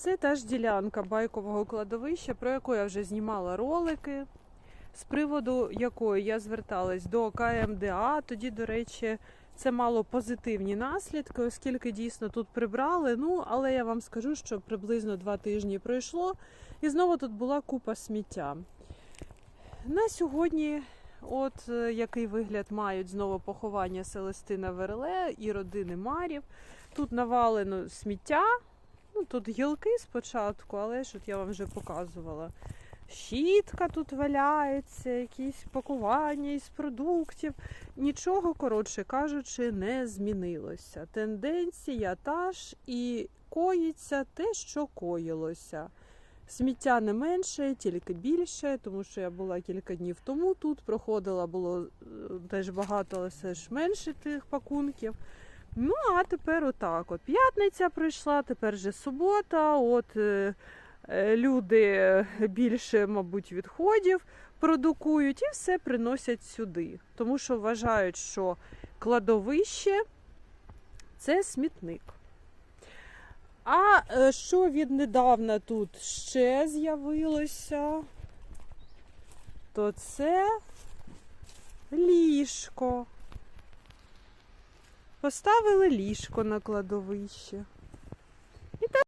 Це теж ділянка байкового кладовища, про яку я вже знімала ролики, з приводу якої я зверталась до КМДА. Тоді, до речі, це мало позитивні наслідки, оскільки дійсно тут прибрали. Ну, але я вам скажу, що приблизно два тижні пройшло, і знову тут була купа сміття. На сьогодні, от е, який вигляд мають знову поховання Селестина Верле і родини Марів. Тут навалено сміття. Тут гілки спочатку, але ж от я вам вже показувала. Щітка тут валяється, якісь пакування із продуктів. Нічого, коротше кажучи, не змінилося. Тенденція та ж і коїться те, що коїлося. Сміття не менше, тільки більше, тому що я була кілька днів тому тут, проходила, було е, теж багато, але все ж менше тих пакунків. Ну, а тепер отак. От п'ятниця прийшла, тепер же субота. От е, е, люди більше, мабуть, відходів продукують і все приносять сюди. Тому що вважають, що кладовище це смітник. А е, що віднедавна тут ще з'явилося, то це ліжко. Поставили ліжко на кладовище. І так,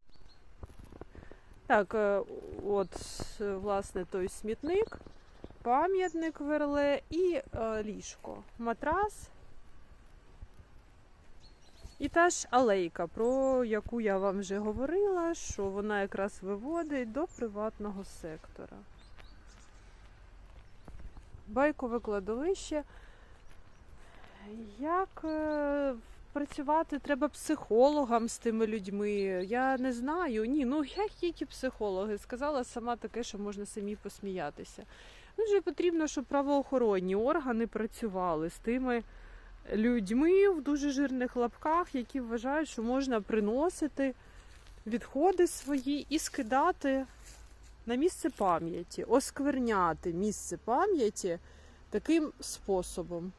так е, от, власне, той смітник, пам'ятник верле і е, ліжко, матрас. І та ж алейка, про яку я вам вже говорила, що вона якраз виводить до приватного сектора. Байкове кладовище. Як е, працювати треба психологам з тими людьми? Я не знаю. Ні, ну як які психологи? Сказала сама таке, що можна самі посміятися. Ну, вже потрібно, щоб правоохоронні органи працювали з тими людьми в дуже жирних лапках, які вважають, що можна приносити відходи свої і скидати на місце пам'яті, оскверняти місце пам'яті таким способом.